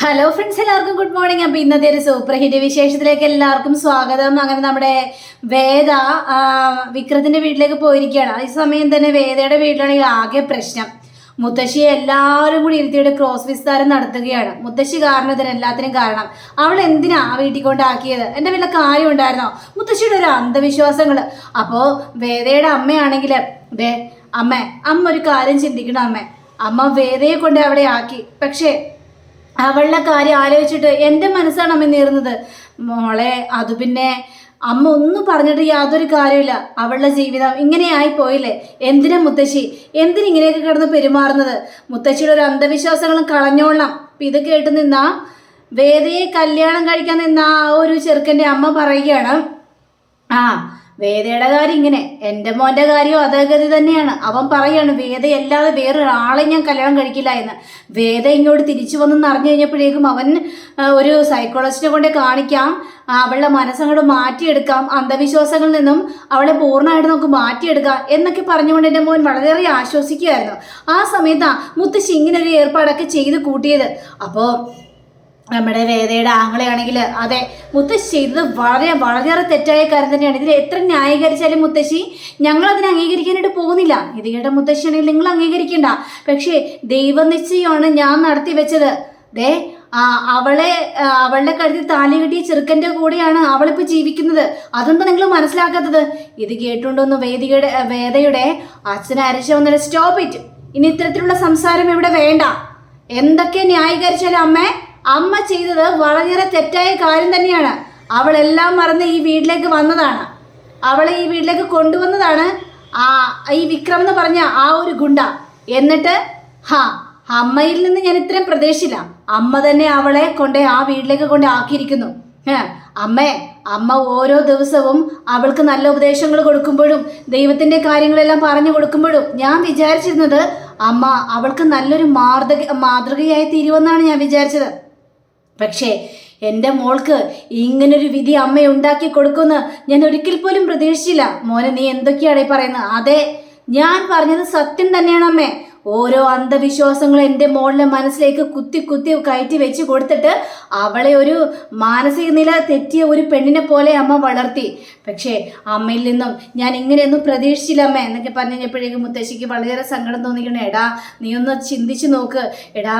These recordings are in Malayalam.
ഹലോ ഫ്രണ്ട്സ് എല്ലാവർക്കും ഗുഡ് മോർണിംഗ് അപ്പോൾ ഇന്നത്തെ ഒരു സൂപ്പർ ഹിറ്റ് വിശേഷത്തിലേക്ക് എല്ലാവർക്കും സ്വാഗതം. അങ്ങനെ നമ്മുടെ വേദ വിക്രത്തിന്റെ വീട്ടിലേക്ക് പോയിരിക്കുകയാണ്. ഈ സമയം തന്നെ വേദയുടെ വീട്ടിലാണെങ്കിൽ ആകെ പ്രശ്നം. മുത്തശ്ശിയെ എല്ലാവരും കൂടി ഇരുത്തിയുടെ ക്രോസ് വിസ്താരം നടത്തുകയാണ്. മുത്തശ്ശി കാരണം ഇതിന് എല്ലാത്തിനും കാരണം. അവൾ എന്തിനാ ആ വീട്ടിൽ കൊണ്ടാക്കിയത്? എന്റെ വല്ല കാര്യം ഉണ്ടായിരുന്നോ? മുത്തശ്ശിയുടെ ഒരു അന്ധവിശ്വാസങ്ങൾ അപ്പോൾ വേദയുടെ അമ്മയാണെങ്കിൽ ദേ അമ്മ അമ്മ ഒരു കാര്യം ചിന്തിക്കണം അമ്മ. അമ്മ വേദയെ കൊണ്ട് അവിടെ ആക്കി. പക്ഷേ അവളുടെ കാര്യം ആലോചിച്ചിട്ട് എന്റെ മനസ്സാണ് അമ്മ നേറുന്നത് മോളെ അത് പിന്നെ അമ്മ ഒന്നും പറഞ്ഞിട്ട് യാതൊരു കാര്യമില്ല അവളുടെ ജീവിതം ഇങ്ങനെയായി പോയില്ലേ എന്തിനാ മുത്തശ്ശി? എന്തിനിങ്ങനെയൊക്കെ കിടന്ന് പെരുമാറുന്നത്? മുത്തശ്ശിയുടെ ഒരു അന്ധവിശ്വാസങ്ങളും കളഞ്ഞോളാം അപ്പം ഇത് കേട്ട് നിന്നാ വേദയെ കല്യാണം കഴിക്കാൻ നിന്ന ആ ഒരു ചെറുക്കന്റെ അമ്മ പറയുകയാണ് ആ വേദയുടെ കാര്യം ഇങ്ങനെ. എന്റെ മോന്റെ കാര്യവും അതേ ഗതി തന്നെയാണ്. അവൻ പറയാണ് വേദയല്ലാതെ വേറൊരാളെ ഞാൻ കല്യാണം കഴിക്കില്ല എന്ന്. വേദ ഇങ്ങോട്ട് തിരിച്ചു വന്നെന്ന് അറിഞ്ഞു കഴിഞ്ഞപ്പോഴേക്കും അവൻ ഒരു സൈക്കോളജിസ്റ്റിനെ കൊണ്ട് കാണിക്കാം. അവളുടെ മനസ്സങ്ങോട്ട് മാറ്റിയെടുക്കാം. അന്ധവിശ്വാസങ്ങളിൽ നിന്നും അവളെ പൂർണമായിട്ട് നമുക്ക് മാറ്റിയെടുക്കാം എന്നൊക്കെ പറഞ്ഞുകൊണ്ട് എന്റെ മോൻ വളരെയേറെ ആശ്വസിക്കുകയായിരുന്നു. ആ സമയത്താണ് മുത്തശ്ശി ഇങ്ങനെ ഒരു ഏർപ്പാടൊക്കെ ചെയ്ത് കൂട്ടിയത്. അപ്പോൾ നമ്മുടെ വേദയുടെ ആങ്ങളെയാണെങ്കിൽ അതെ മുത്തശ്ശി ചെയ്തത് വളരെ വളരെയേറെ തെറ്റായ കാര്യം തന്നെയാണ്. ഇതിൽ എത്ര ന്യായീകരിച്ചാലും മുത്തശ്ശി ഞങ്ങൾ അതിനെ അംഗീകരിക്കാനായിട്ട് പോകുന്നില്ല. ഇത് കേട്ട മുത്തശ്ശിയാണെങ്കിൽ നിങ്ങൾ അംഗീകരിക്കണ്ട. പക്ഷേ ദൈവനിശ്ചയമാണ് ഞാൻ നടത്തി വെച്ചത്. ദേ ആ അവളെ അവളുടെ കഴുത്തിൽ താലി കെട്ടിയ ചെറുക്കന്റെ കൂടെയാണ് അവളിപ്പോൾ ജീവിക്കുന്നത്. അതെന്താ നിങ്ങൾ മനസ്സിലാക്കാത്തത്? ഇത് കേട്ടുകൊണ്ടൊന്ന് വേദികയുടെ വേദയുടെ അച്ഛനെ അരച്ച വന്നിട്ട് സ്റ്റോപ്പ് ഇറ്റ് ഇനി ഇത്തരത്തിലുള്ള സംസാരം ഇവിടെ വേണ്ട. എന്തൊക്കെ ന്യായീകരിച്ചാലും അമ്മേ അമ്മ ചെയ്തത് വളരെയേറെ തെറ്റായ കാര്യം തന്നെയാണ്. അവളെല്ലാം മറന്ന് ഈ വീട്ടിലേക്ക് വന്നതാണ്. അവളെ ഈ വീട്ടിലേക്ക് കൊണ്ടുവന്നതാണ് ആ ഈ വിക്രം എന്ന് പറഞ്ഞ ആ ഒരു ഗുണ്ട. എന്നിട്ട് ഹാ അമ്മയിൽ നിന്ന് ഞാൻ ഇത്രയും പ്രതീക്ഷിച്ചില്ല. അമ്മ തന്നെ അവളെ കൊണ്ട് ആ വീട്ടിലേക്ക് കൊണ്ട് ആക്കിയിരിക്കുന്നു. അമ്മേ അമ്മ ഓരോ ദിവസവും അവൾക്ക് നല്ല ഉപദേശങ്ങൾ കൊടുക്കുമ്പോഴും ദൈവത്തിന്റെ കാര്യങ്ങളെല്ലാം പറഞ്ഞു കൊടുക്കുമ്പോഴും ഞാൻ വിചാരിച്ചിരുന്നത് അമ്മ അവൾക്ക് നല്ലൊരു മാതൃക മാതൃകയായി തീരുമെന്നാണ് ഞാൻ വിചാരിച്ചത്. പക്ഷേ എന്റെ മോൾക്ക് ഇങ്ങനൊരു വിധി അമ്മ ഉണ്ടാക്കി കൊടുക്കുമെന്ന് ഞാൻ ഒരിക്കൽ പോലും പ്രതീക്ഷിച്ചില്ല. മോനെ നീ എന്തൊക്കെയാണ് ഈ പറയുന്നത്? അതെ ഞാൻ പറഞ്ഞത് സത്യം തന്നെയാണ് അമ്മേ. ഓരോ അന്ധവിശ്വാസങ്ങളും എന്റെ മോളിലെ മനസ്സിലേക്ക് കുത്തി കുത്തി കയറ്റി വെച്ച് കൊടുത്തിട്ട് അവളെ ഒരു മാനസിക നില തെറ്റിയ ഒരു പെണ്ണിനെ പോലെ അമ്മ വളർത്തി. പക്ഷേ അമ്മയിൽ നിന്നും ഞാൻ ഇങ്ങനെയൊന്നും പ്രതീക്ഷിച്ചില്ല അമ്മ എന്നൊക്കെ പറഞ്ഞു കഴിഞ്ഞപ്പോഴേക്കും മുത്തശ്ശിക്ക് വളരെയേറെ സങ്കടം തോന്നിക്കണം എടാ നീ ഒന്ന് ചിന്തിച്ചു നോക്ക്. എടാ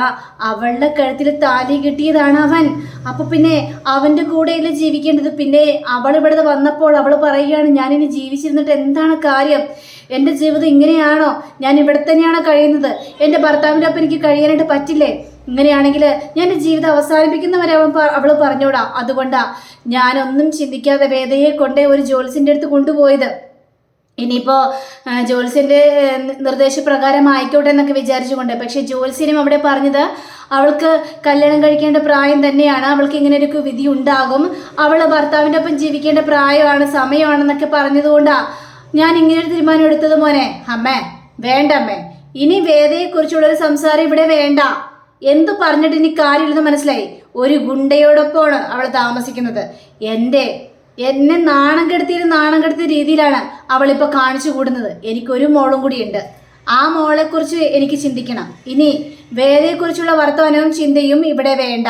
അവളുടെ കഴുത്തിൽ താലി കിട്ടിയതാണ് അവൻ. അപ്പൊ പിന്നെ അവന്റെ കൂടെയല്ലേ ജീവിക്കേണ്ടത്? പിന്നെ അവൾ ഇവിടെ വന്നപ്പോൾ അവൾ പറയുകയാണ് ഞാനിനി ജീവിച്ചിരുന്നിട്ട് എന്താണ് കാര്യം? എന്റെ ജീവിതം ഇങ്ങനെയാണോ? ഞാൻ ഇവിടെ തന്നെയാണോ കഴിയുന്നത്? എന്റെ ഭർത്താവിന്റെ ഒപ്പം എനിക്ക് കഴിയാനായിട്ട് പറ്റില്ലേ? ഇങ്ങനെയാണെങ്കിൽ ഞാൻ എന്റെ ജീവിതം അവസാനിപ്പിക്കുന്നവരെ അവൻ അവൾ പറഞ്ഞോടാ. അതുകൊണ്ടാ ഞാനൊന്നും ചിന്തിക്കാതെ വേദയെ കൊണ്ട് ഒരു ജോൽസിന്റെ അടുത്ത് കൊണ്ടുപോയത്. ഇനിയിപ്പോൾ ജോൽസിന്റെ നിർദ്ദേശപ്രകാരം ആയിക്കോട്ടെ എന്നൊക്കെ വിചാരിച്ചുകൊണ്ട്. പക്ഷേ ജോൽസിനും അവിടെ പറഞ്ഞത് അവൾക്ക് കല്യാണം കഴിക്കേണ്ട പ്രായം തന്നെയാണ്. അവൾക്ക് ഇങ്ങനെ ഒരു വിധി ഉണ്ടാകും. അവൾ ഭർത്താവിന്റെ ഒപ്പം ജീവിക്കേണ്ട പ്രായമാണ് സമയമാണെന്നൊക്കെ പറഞ്ഞതുകൊണ്ടാണ് ഞാൻ ഇങ്ങനെ ഒരു തീരുമാനം എടുത്തത് മോനെ. അമ്മേ വേണ്ട അമ്മേ ഇനി വേദയെക്കുറിച്ചുള്ള ഒരു സംസാരം ഇവിടെ വേണ്ട. എന്തു പറഞ്ഞിട്ട് ഇനി കാര്യമില്ലെന്ന് മനസ്സിലായി. ഒരു ഗുണ്ടയോടൊപ്പമാണ് അവൾ താമസിക്കുന്നത്. എന്റെ എന്നെ നാണം കെടുത്തിയ നാണം കെടുത്തിയ രീതിയിലാണ് അവളിപ്പോൾ കാണിച്ചു കൂടുന്നത്. എനിക്കൊരു മോളും കൂടിയുണ്ട്. ആ മോളെക്കുറിച്ച് എനിക്ക് ചിന്തിക്കണം. ഇനി വേദയെക്കുറിച്ചുള്ള വർത്തമാനവും ചിന്തയും ഇവിടെ വേണ്ട.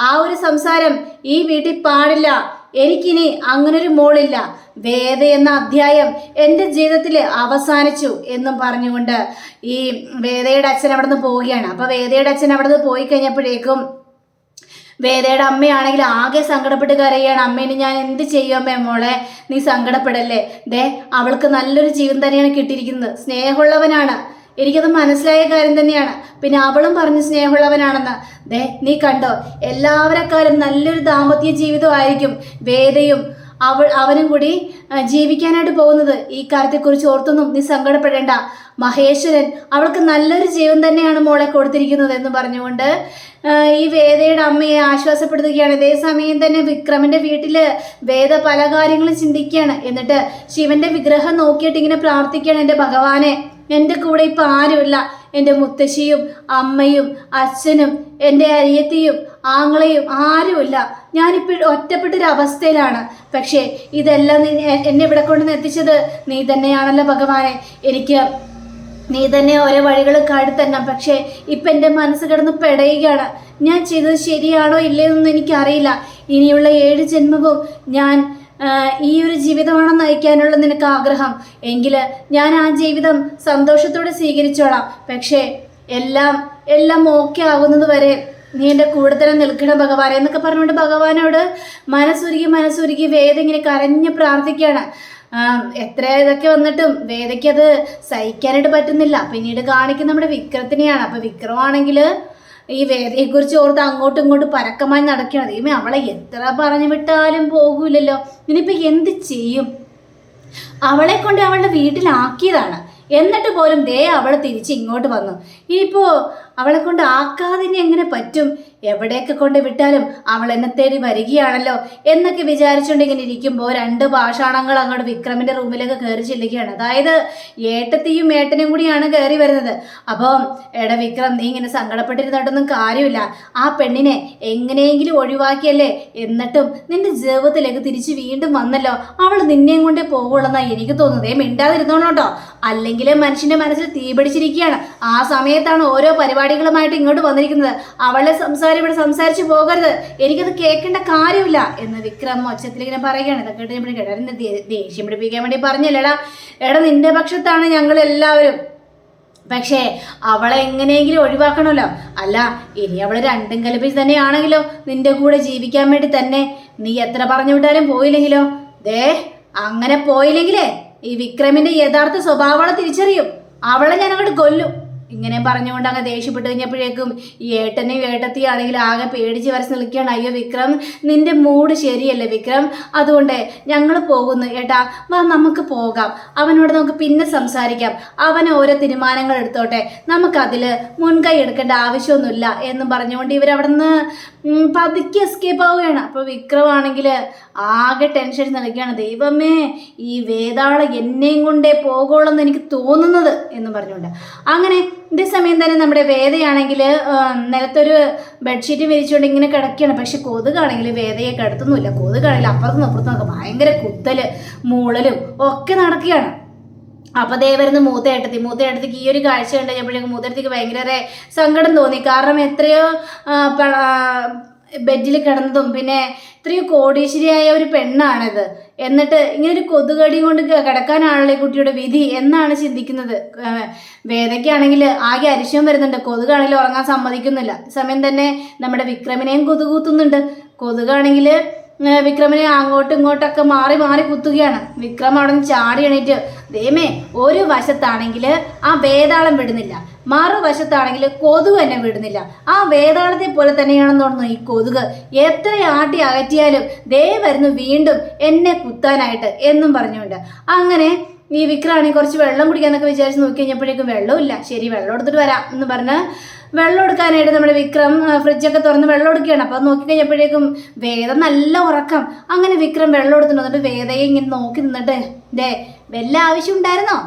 ആ ഒരു സംസാരം ഈ വീട്ടിൽ പാടില്ല. എനിക്കിനി അങ്ങനൊരു മോളില്ല. വേദ എന്ന അധ്യായം എന്റെ ജീവിതത്തിൽ അവസാനിച്ചു എന്നും പറഞ്ഞുകൊണ്ട് ഈ വേദയുടെ അച്ഛൻ അവിടെ നിന്ന് പോവുകയാണ്. അപ്പോൾ വേദയുടെ അച്ഛൻ അവിടെ നിന്ന് പോയി കഴിഞ്ഞപ്പോഴേക്കും വേദയുടെ അമ്മയാണെങ്കിൽ ആകെ സങ്കടപ്പെട്ട് കരയാണ് അമ്മേനെ ഞാൻ എന്ത് ചെയ്യും അമ്മേ മോളെ? നീ സങ്കടപ്പെടല്ലേ? ദേ അവൾക്ക് നല്ലൊരു ജീവൻ തന്നെയാണ് കിട്ടിയിരിക്കുന്നത്. സ്നേഹമുള്ളവനാണ്. എനിക്കത് മനസ്സിലായ കാര്യം തന്നെയാണ്. പിന്നെ അവളും പറഞ്ഞു സ്നേഹമുള്ളവനാണെന്ന്. ദേ നീ കണ്ടോ? എല്ലാവരെക്കാളും നല്ലൊരു ദാമ്പത്യ ജീവിതമായിരിക്കും വേദയും അവൾ അവനും കൂടി ജീവിക്കാനായിട്ട് പോകുന്നത്. ഈ കാര്യത്തെക്കുറിച്ച് ഓർത്തൊന്നും നീ സങ്കടപ്പെടേണ്ട. മഹേശ്വരൻ അവൾക്ക് നല്ലൊരു ജീവൻ തന്നെയാണ് മോളെ കൊടുത്തിരിക്കുന്നത് എന്ന് പറഞ്ഞുകൊണ്ട് ഈ വേദയുടെ അമ്മയെ ആശ്വാസപ്പെടുത്തുകയാണ്. ഇതേ സമയം തന്നെ വിക്രമന്റെ വീട്ടിൽ വേദ പല കാര്യങ്ങളും ചിന്തിക്കുകയാണ്. എന്നിട്ട് ശിവന്റെ വിഗ്രഹം നോക്കിയിട്ട് ഇങ്ങനെ പ്രാർത്ഥിക്കുകയാണ് എന്റെ ഭഗവാനെ. എന്റെ കൂടെ ഇപ്പം ആരുമില്ല. എന്റെ മുത്തശ്ശിയും അമ്മയും അച്ഛനും എന്റെ അരിയത്തിയും ആങ്ങളെയും ആരുമില്ല. ഞാനിപ്പോൾ ഒറ്റപ്പെട്ടൊരവസ്ഥയിലാണ്. പക്ഷേ ഇതെല്ലാം എന്നെ ഇവിടെ കൊണ്ടുവന്ന് എത്തിച്ചത് നീ തന്നെയാണല്ലോ ഭഗവാനെ. എനിക്ക് നീ തന്നെ ഓരോ വഴികൾ കാട്ടിത്തരണം പക്ഷേ ഇപ്പം എന്റെ മനസ്സ് കിടന്ന് പെടയുകയാണ്. ഞാൻ ചെയ്തത് ശരിയാണോ ഇല്ലയെന്നൊന്നും എനിക്കറിയില്ല. ഇനിയുള്ള ഏഴ് ജന്മവും ഞാൻ ഈ ഒരു ജീവിതമാണ് നയിക്കാനുള്ള നിനക്ക് ആഗ്രഹം. എങ്കിൽ ഞാൻ ആ ജീവിതം സന്തോഷത്തോടെ സ്വീകരിച്ചോളാം. പക്ഷേ എല്ലാം എല്ലാം ഓക്കെ ആകുന്നത് വരെ നീ എന്റെ കൂടെ തന്നെ നിൽക്കണം ഭഗവാൻ എന്നൊക്കെ പറഞ്ഞുകൊണ്ട് ഭഗവാനോട് മനസ്സുരുകി മനസ്സുരുകി വേദ ഇങ്ങനെ കരഞ്ഞ് പ്രാർത്ഥിക്കുകയാണ്. എത്ര ഇതൊക്കെ വന്നിട്ടും വേദയ്ക്ക് അത് സഹിക്കാനായിട്ട് പറ്റുന്നില്ല. പിന്നീട് കാണിക്കുന്ന നമ്മുടെ വിക്രത്തിനെയാണ്. അപ്പം വിക്രമാണെങ്കിൽ ഈ വേദയെക്കുറിച്ച് ഓർത്ത് അങ്ങോട്ടും ഇങ്ങോട്ടും പരക്കമായി നടക്കണം ദൈവമേ അവളെ എത്ര പറഞ്ഞു വിട്ടാലും പോകൂലല്ലോ. ഇനിയിപ്പോ എന്ത് ചെയ്യും? അവളെ കൊണ്ട് അവളുടെ വീട്ടിലാക്കിയതാണ്. എന്നിട്ട് പോലും ദേ അവൾ തിരിച്ച് ഇങ്ങോട്ട് വന്നു. ഇനിയിപ്പോ അവളെ കൊണ്ട് ആക്കാതിനെ എങ്ങനെ പറ്റും? എവിടെയൊക്കെ കൊണ്ട് വിട്ടാലും അവൾ എന്നെ തേടി വരികയാണല്ലോ എന്നൊക്കെ വിചാരിച്ചുകൊണ്ട് ഇങ്ങനെ ഇരിക്കുമ്പോൾ രണ്ട് ഭാഷാണങ്ങൾ അങ്ങോട്ട് വിക്രമിന്റെ റൂമിലേക്ക് കയറി ചെല്ലുകയാണ്. അതായത് ഏട്ടത്തിയും ഏട്ടനും കൂടിയാണ് കയറി വരുന്നത്. അപ്പോൾ എടാ വിക്രം നീ ഇങ്ങനെ സങ്കടപ്പെട്ടിരുന്നിട്ടൊന്നും കാര്യമില്ല. ആ പെണ്ണിനെ എങ്ങനെയെങ്കിലും ഒഴിവാക്കിയല്ലേ? എന്നിട്ടും നിന്റെ ജീവിതത്തിലേക്ക് തിരിച്ച് വീണ്ടും വന്നല്ലോ. അവൾ നിന്നെയും കൊണ്ടേ പോകുള്ളെന്നാണ് എനിക്ക് തോന്നുന്നത്. ഏ മിണ്ടാതിരുന്നോണോട്ടോ അല്ലെങ്കിൽ മനുഷ്യന്റെ മനസ്സിൽ തീപിടിച്ചിരിക്കുകയാണ്. ആ സമയത്താണ് ഓരോ പരിപാടികളുമായിട്ട് ഇങ്ങോട്ട് വന്നിരിക്കുന്നത്. അവളെ സംസാരം ഇവിടെ സംസാരിച്ചു പോകരുത്. എനിക്കത് കേൾക്കേണ്ട കാര്യമില്ല. എന്ന് വിക്രം ഒച്ചത്തിൽ ഇങ്ങനെ പറയുകയാണ്. ഇതൊക്കെ ഇവിടെ കിടന്ന് ദേഷ്യം പിടിപ്പിക്കാൻ വേണ്ടി പറഞ്ഞല്ലേടാ എടാ നിന്റെ പക്ഷത്താണ് ഞങ്ങൾ എല്ലാവരും പക്ഷേ അവളെ എങ്ങനെയെങ്കിലും ഒഴിവാക്കണമല്ലോ. അല്ല ഇനി അവൾ രണ്ടും കൽപ്പിച്ച് തന്നെയാണെങ്കിലോ നിന്റെ കൂടെ ജീവിക്കാൻ വേണ്ടി തന്നെ. നീ എത്ര പറഞ്ഞു വിട്ടാലും പോയില്ലെങ്കിലോ? ദേ അങ്ങനെ പോയില്ലെങ്കിലേ ഈ വിക്രമിന്റെ യഥാർത്ഥ സ്വഭാവം തിരിച്ചറിയും. അവളെ ഞാൻ അങ്ങോട്ട് കൊല്ലും. ഇങ്ങനെ പറഞ്ഞുകൊണ്ട് അങ്ങ് ദേഷ്യപ്പെട്ട് കഴിഞ്ഞപ്പോഴേക്കും ഈ ഏട്ടനെയും ഏട്ടത്തിയാണെങ്കിൽ ആകെ പേടിച്ച് വരച്ച് നിൽക്കുകയാണ്. അയ്യോ വിക്രം നിന്റെ മൂഡ് ശരിയല്ലേ വിക്രം? അതുകൊണ്ട് ഞങ്ങൾ പോകുന്നു. ഏട്ടാ വാ നമുക്ക് പോകാം. അവനോട് നമുക്ക് പിന്നെ സംസാരിക്കാം. അവൻ ഓരോ തീരുമാനങ്ങൾ എടുത്തോട്ടെ. നമുക്കതിൽ മുൻകൈ എടുക്കേണ്ട ആവശ്യമൊന്നുമില്ല എന്നും പറഞ്ഞുകൊണ്ട് ഇവരവിടെ നിന്ന് പതുക്കെ എസ്കേപ്പ് ആവുകയാണ്. അപ്പോൾ വിക്രമാണെങ്കിൽ ആകെ ടെൻഷൻ നൽകുകയാണ് ദൈവമേ ഈ വേതാള എന്നെയും കൊണ്ടേ പോകുള്ളെന്ന് എനിക്ക് തോന്നുന്നത് എന്ന് പറഞ്ഞുകൊണ്ട്. അങ്ങനെ ഇതേ സമയം തന്നെ നമ്മുടെ വേദയാണെങ്കിൽ നിലത്തൊരു ബെഡ്ഷീറ്റ് വിരിച്ചുകൊണ്ട് ഇങ്ങനെ കിടക്കുകയാണ്. പക്ഷെ കൊതുകാണെങ്കിൽ വേദയെ കിടത്തുന്നില്ല കൊതുകാണെങ്കിൽ അപ്പുറത്തും അപ്പുറത്തും ഒക്കെ ഭയങ്കര കുത്തൽ മൂളലും ഒക്കെ നടക്കുകയാണ്. അപ്പൊ ദേ വരുന്ന മൂത്തയേട്ടത്തി. മൂത്തയേട്ടത്തിക്ക് ഈ ഒരു കാഴ്ച കണ്ടു കഴിഞ്ഞപ്പോഴേക്കും ഭയങ്കര സങ്കടം തോന്നി. കാരണം എത്രയോ ബെഡിൽ കിടന്നതും പിന്നെ ഇത്രയോ കോടീശ്വരിയായ ഒരു പെണ്ണാണിത്. എന്നിട്ട് ഇങ്ങനെ ഒരു കൊതുകടി കൊണ്ട് കിടക്കാനാണല്ലോ ഈ കുട്ടിയുടെ വിധി എന്നാണ് ചിന്തിക്കുന്നത്. വേദയ്ക്കാണെങ്കിൽ ആകെ അരിശം വരുന്നുണ്ട്. കൊതുകാണെങ്കിൽ ഉറങ്ങാൻ സമ്മതിക്കുന്നില്ല. സമയം തന്നെ നമ്മുടെ വിക്രമിനെയും കൊതുകൂത്തുന്നുണ്ട്. കൊതുകാണെങ്കിൽ വിക്രമിനെ അങ്ങോട്ടും ഇങ്ങോട്ടൊക്കെ മാറി മാറി കുത്തുകയാണ്. വിക്രം അവിടെ നിന്ന് ചാടി എണീറ്റ് ദേമേ ഒരു വശത്താണെങ്കിൽ ആ വേതാളം വിടുന്നില്ല. മറുവശത്താണെങ്കിൽ കൊതുക് തന്നെ വിടുന്നില്ല. ആ വേതാളത്തെ പോലെ തന്നെയാണെന്ന് തോന്നുന്നു ഈ കൊതുക്. എത്ര ആട്ടി അകറ്റിയാലും ദേ വരുന്നു വീണ്ടും എന്നെ കുത്താനായിട്ട് എന്നും പറഞ്ഞുകൊണ്ട്. അങ്ങനെ ഈ വിക്രാണി കുറച്ച് വെള്ളം കുടിക്കാന്നൊക്കെ വിചാരിച്ച് നോക്കി കഴിഞ്ഞപ്പോഴേക്കും വെള്ളമില്ല ശരി വെള്ളം എടുത്തിട്ട് വരാം എന്ന് പറഞ്ഞ് വെള്ളം എടുക്കാനായിട്ട് നമ്മുടെ വിക്രം ഫ്രിഡ്ജൊക്കെ തുറന്ന് വെള്ളം എടുക്കുകയാണ്. അപ്പോൾ നോക്കി കഴിഞ്ഞപ്പോഴേക്കും വേദ നല്ല ഉറക്കം. അങ്ങനെ വിക്രം വെള്ളം എടുത്തിട്ട് വന്നിട്ട് വേദയെ ഇങ്ങനെ നോക്കി നിന്നിട്ട് ദേ വല്ല ആവശ്യം ഉണ്ടായിരുന്നോ?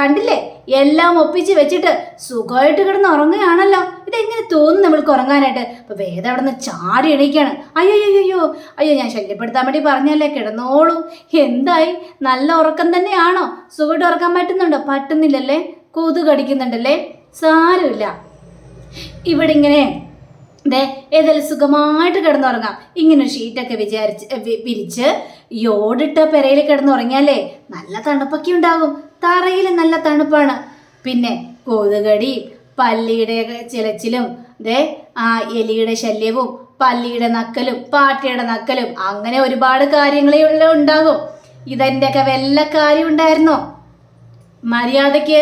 കണ്ടില്ലേ? എല്ലാം ഒപ്പിച്ച് വെച്ചിട്ട് സുഖമായിട്ട് കിടന്ന് ഉറങ്ങുകയാണല്ലോ. ഇതെങ്ങനെ തോന്നും നമ്മൾക്ക് ഉറങ്ങാനായിട്ട്? അപ്പൊ വേദ അവിടെ നിന്ന് ചാടി എണീക്കാണ്. അയ്യോ അയ്യോ അയ്യോ ഞാൻ ശല്യപ്പെടുത്താൻ വേണ്ടി പറഞ്ഞല്ലേ കിടന്നോളൂ. എന്തായി? നല്ല ഉറക്കം തന്നെയാണോ? സുഖമായിട്ട് ഉറക്കാൻ പറ്റുന്നുണ്ടോ? പറ്റുന്നില്ലല്ലേ? കൊതു കടിക്കുന്നുണ്ടല്ലേ സാരമില്ല. ഇവിടെ ഇങ്ങനെ ദേ ഏതായാലും സുഖമായിട്ട് കിടന്നുറങ്ങാം. ഇങ്ങനെ ഷീറ്റൊക്കെ വിചാരിച്ച് യോടിട്ട വിരിച്ച് ഈ ഓടിട്ട പെരയിൽ കിടന്നുറങ്ങിയാലേ നല്ല തണുപ്പൊക്കെ ഉണ്ടാകും. തറയിൽ നല്ല തണുപ്പാണ്. പിന്നെ കൊതുകടി പല്ലിയുടെ ചിലച്ചിലും ദേ ആ എലിയുടെ ശല്യവും പല്ലിയുടെ നക്കലും പാട്ടിയുടെ നക്കലും അങ്ങനെ ഒരുപാട് കാര്യങ്ങളേ ഉണ്ടാകും. ഇതെന്റെയൊക്കെ വല്ല കാര്യം ഉണ്ടായിരുന്നോ? മര്യാദയ്ക്ക്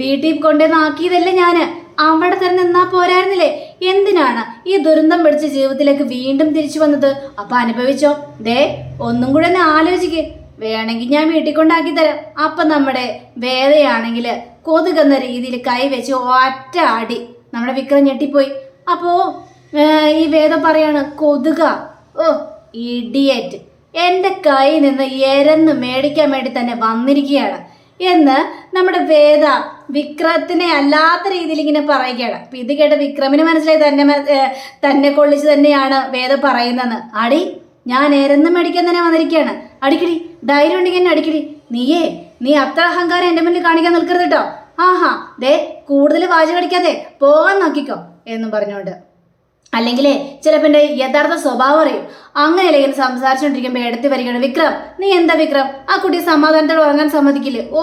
വീട്ടിൽ കൊണ്ടുവന്നാക്കിയതല്ലേ ഞാൻ. അവിടെ തന്നെ നിന്നാ പോരായിരുന്നില്ലേ? എന്തിനാണ് ഈ ദുരന്തം പിടിച്ച ജീവിതത്തിലേക്ക് വീണ്ടും തിരിച്ചു വന്നത്? അപ്പൊ അനുഭവിച്ചോ? ദേ ഒന്നും കൂടെ ഒന്ന് ആലോചിക്ക്. വേണമെങ്കിൽ ഞാൻ വീട്ടിൽ കൊണ്ടാക്കി തരാം. അപ്പം നമ്മുടെ വേദയാണെങ്കിൽ കൊതുകെന്ന രീതിയിൽ കൈ വെച്ച് ഒറ്റ അടി നമ്മുടെ വിക്രം ഞെട്ടിപ്പോയി. അപ്പോൾ ഈ വേദ പറയാണ് കൊതുക ഓ ഇഡിയറ്റ് എന്റെ കൈ നിന്ന് എരന്ന് മേടിക്കാൻ വേണ്ടി തന്നെ വന്നിരിക്കുകയാണ്. എന്ന് നമ്മുടെ വേദ വിക്രത്തിനെ അല്ലാത്ത രീതിയിൽ ഇങ്ങനെ പറയുകയാണ്. അപ്പം ഇത് കേട്ട വിക്രമിന് മനസ്സിലായി തന്നെ തന്നെ കൊള്ളിച്ച് തന്നെയാണ് വേദ പറയുന്നതെന്ന്. അടി ഞാൻ എരന്ന് മേടിക്കാൻ തന്നെ വന്നിരിക്കുകയാണ്. അടിക്കടി ധൈര്യം ഉണ്ടെങ്കിൽ എന്നെ അടിക്കടി. നീയേ നീ അത്ര അഹങ്കാരം എന്റെ മുന്നിൽ കാണിക്കാൻ നിൽക്കരുത് കേട്ടോ ആഹാ ദേ കൂടുതൽ വാചക അടിക്കാതെ പോകാൻ നോക്കിക്കോ എന്നും പറഞ്ഞുകൊണ്ട്. അല്ലെങ്കിൽ ചിലപ്പോൾ എന്റെ യഥാർത്ഥ സ്വഭാവം അറിയും. അങ്ങനെയല്ല ഇങ്ങനെ സംസാരിച്ചുകൊണ്ടിരിക്കുമ്പോൾ എടുത്ത് വരികയാണ്. വിക്രം നീ എന്താ വിക്രം? ആ കുട്ടിയെ സമാധാനത്തോടെ ഉറങ്ങാൻ സമ്മതിക്കില്ലേ? ഓ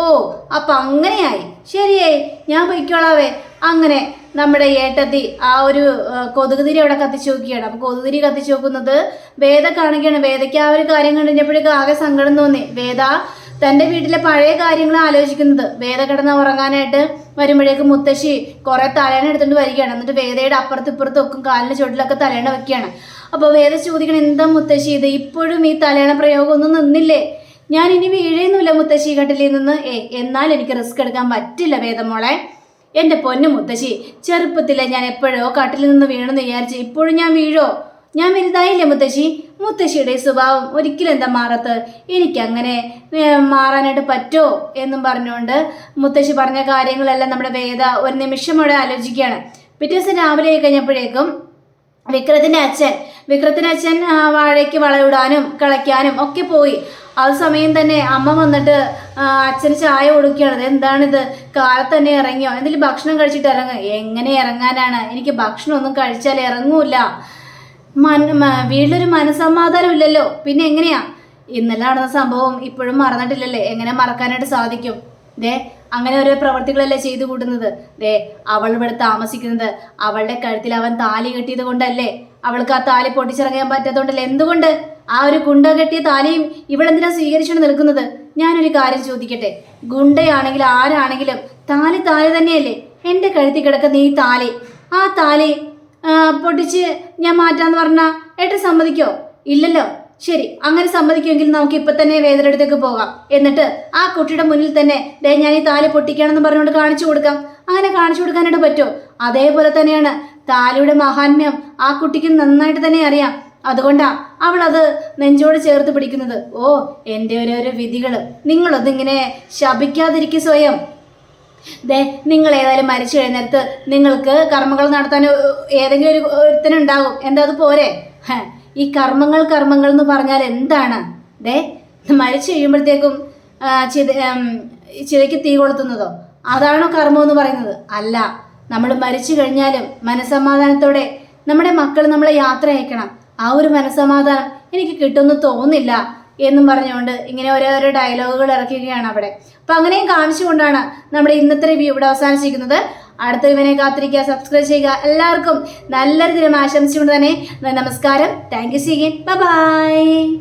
അപ്പൊ അങ്ങനെയായി. ശരിയായി ഞാൻ പൊയ്ക്കോളാവേ. അങ്ങനെ നമ്മുടെ ഏട്ടത്തി ആ ഒരു കൊതുകുതിരി അവിടെ കത്തിച്ചു നോക്കിയാണ് അപ്പൊ കൊതുകുതിരി കത്തിച്ചു നോക്കുന്നത് വേദ കാണുകയാണ് വേദയ്ക്ക് ആ ഒരു കാര്യം കണ്ടിഞ്ഞപ്പോഴേക്കും ആകെ സങ്കടം തോന്നി. വേദ തന്റെ വീട്ടിലെ പഴയ കാര്യങ്ങൾ ആലോചിക്കുന്നത്. വേദ കിടന്ന് ഉറങ്ങാനായിട്ട് വരുമ്പോഴേക്ക് മുത്തശ്ശി കുറെ തലേണ എടുത്തുകൊണ്ട് വരികയാണ്. എന്നിട്ട് വേദയുടെ അപ്പുറത്ത് ഇപ്പുറത്തും ഒക്കെ കാലിന് ചുവട്ടിലൊക്കെ തലേണ വെക്കുകയാണ്. അപ്പോൾ വേദ ചോദിക്കണം എന്താ മുത്തശ്ശി ഇത്? ഇപ്പോഴും ഈ തലേണ പ്രയോഗം ഒന്നും നിന്നില്ലേ? ഞാൻ ഇനി വീഴുന്നില്ല മുത്തശ്ശി കട്ടിലിൽ നിന്ന്. ഏ എന്നാൽ എനിക്ക് റിസ്ക് എടുക്കാൻ പറ്റില്ല വേദമോളെ. എന്റെ പൊന്നു മുത്തശ്ശി ചെറുപ്പത്തിലെ ഞാൻ എപ്പോഴോ കാട്ടിൽ നിന്ന് വീണെന്ന് വിചാരിച്ച് ഇപ്പോഴും ഞാൻ വീഴോ? ഞാൻ വലുതായില്ലേ മുത്തശ്ശി? മുത്തശ്ശിയുടെ സ്വഭാവം ഒരിക്കലും എന്താ മാറത്ത് എനിക്കങ്ങനെ മാറാനായിട്ട് പറ്റോ എന്നും പറഞ്ഞുകൊണ്ട് മുത്തശ്ശി പറഞ്ഞ കാര്യങ്ങളെല്ലാം നമ്മുടെ വേദ ഒരു നിമിഷം അവിടെ ആലോചിക്കുകയാണ്. പിറ്റേ ദിവസം രാവിലെ കഴിഞ്ഞപ്പോഴേക്കും വിക്രത്തിന്റെ അച്ഛൻ. വിക്രത്തിന്റെ അച്ഛൻ വാഴയ്ക്ക് വളയിടാനും കിളയ്ക്കാനും ഒക്കെ പോയി. ആ സമയം തന്നെ അമ്മ വന്നിട്ട് അച്ഛന് ചായ കൊടുക്കുകയാണ്. എന്താണിത്? കാലത്ത് തന്നെ ഇറങ്ങിയോ? എന്തെങ്കിലും ഭക്ഷണം കഴിച്ചിട്ട് ഇറങ്ങുക എങ്ങനെ ഇറങ്ങാനാണ്? എനിക്ക് ഭക്ഷണമൊന്നും കഴിച്ചാൽ ഇറങ്ങൂല. മൻ വീട്ടിലൊരു മനസമാധാനം ഇല്ലല്ലോ. പിന്നെ എങ്ങനെയാ? ഇന്നലെ നടന്ന സംഭവം ഇപ്പോഴും മറന്നിട്ടില്ലല്ലേ? എങ്ങനെ മറക്കാനായിട്ട് സാധിക്കും? ദേ അങ്ങനെ ഓരോ പ്രവർത്തികളല്ലേ ചെയ്തു കൂട്ടുന്നത്? ദേ അവൾ ഇവിടെ താമസിക്കുന്നത്. അവളുടെ കഴുത്തിൽ അവൻ താലി കെട്ടിയത് കൊണ്ടല്ലേ? അവൾക്ക് ആ താലി പൊട്ടിച്ചിറങ്ങാൻ പറ്റാത്തതുകൊണ്ടല്ലേ? എന്തുകൊണ്ട്? ആ ഒരു ഗുണ്ട കെട്ടിയ താലിയും ഇവളെന്തിനാ സ്വീകരിച്ചുകൊണ്ട് നിൽക്കുന്നത്? ഞാനൊരു കാര്യം ചോദിക്കട്ടെ. ഗുണ്ടയാണെങ്കിലും ആരാണെങ്കിലും താലി താലി തന്നെയല്ലേ? എന്റെ കഴുത്തിൽ കിടക്കുന്ന ഈ താലി. ആ താലി പൊട്ടിച്ച് ഞാൻ മാറ്റാന്ന് പറഞ്ഞാ ഏട്ടൻ സമ്മതിക്കോ? ഇല്ലല്ലോ. ശരി അങ്ങനെ സമ്മതിക്കുമെങ്കിൽ നമുക്ക് ഇപ്പൊ തന്നെ വേദന അടുത്തേക്ക് പോകാം. എന്നിട്ട് ആ കുട്ടിയുടെ മുന്നിൽ തന്നെ ദേ ഞാൻ ഈ താലി പൊട്ടിക്കണമെന്ന് പറഞ്ഞുകൊണ്ട് കാണിച്ചു കൊടുക്കാം. അങ്ങനെ കാണിച്ചു കൊടുക്കാനായിട്ട് പറ്റുമോ? അതേപോലെ തന്നെയാണ് താലിയുടെ മഹാത്മ്യം ആ കുട്ടിക്ക് നന്നായിട്ട് തന്നെ അറിയാം. അതുകൊണ്ടാ അവൾ അത് നെഞ്ചോട് ചേർത്ത് പിടിക്കുന്നത്. ഓ എന്റെ ഓരോരോ വിധികൾ. നിങ്ങളൊന്നിങ്ങനെ ശപിക്കാതിരിക്കും സ്വയം. ദേ നിങ്ങൾ ഏതായാലും മരിച്ചു കഴിഞ്ഞിടത്ത് നിങ്ങൾക്ക് കർമ്മങ്ങൾ നടത്താൻ ഏതെങ്കിലും ഒരു ഒരുത്തനുണ്ടാകും. എന്താ അത് പോരെ? ഈ കർമ്മങ്ങൾ കർമ്മങ്ങൾ എന്ന് പറഞ്ഞാൽ എന്താണ്? ദേ മരിച്ചു കഴിയുമ്പോഴത്തേക്കും ചിത ചിതയ്ക്ക് തീ കൊളുത്തുന്നതോ? അതാണോ കർമ്മം എന്ന് പറയുന്നത്? അല്ല. നമ്മൾ മരിച്ചു കഴിഞ്ഞാലും മനസമാധാനത്തോടെ നമ്മുടെ മക്കൾ നമ്മളെ യാത്ര അയക്കണം. ആ ഒരു മനസമാധാനം എനിക്ക് കിട്ടുമെന്ന് തോന്നുന്നില്ല എന്നും പറഞ്ഞുകൊണ്ട് ഇങ്ങനെ ഓരോരോ ഡയലോഗുകൾ ഇറക്കുകയാണ് അവിടെ. അപ്പൊ അങ്ങനെയും കാണിച്ചുകൊണ്ടാണ് നമ്മുടെ ഇന്നത്തെ റിവ്യൂ ഇവിടെ അവസാനിച്ചിരിക്കുന്നത്. അടുത്ത ഇവനെ കാത്തിരിക്കുക സബ്സ്ക്രൈബ് ചെയ്യുക. എല്ലാവർക്കും നല്ലൊരു ദിനം ആശംസിച്ചുകൊണ്ട് തന്നെ നമസ്കാരം. Thank you സീഗൻ by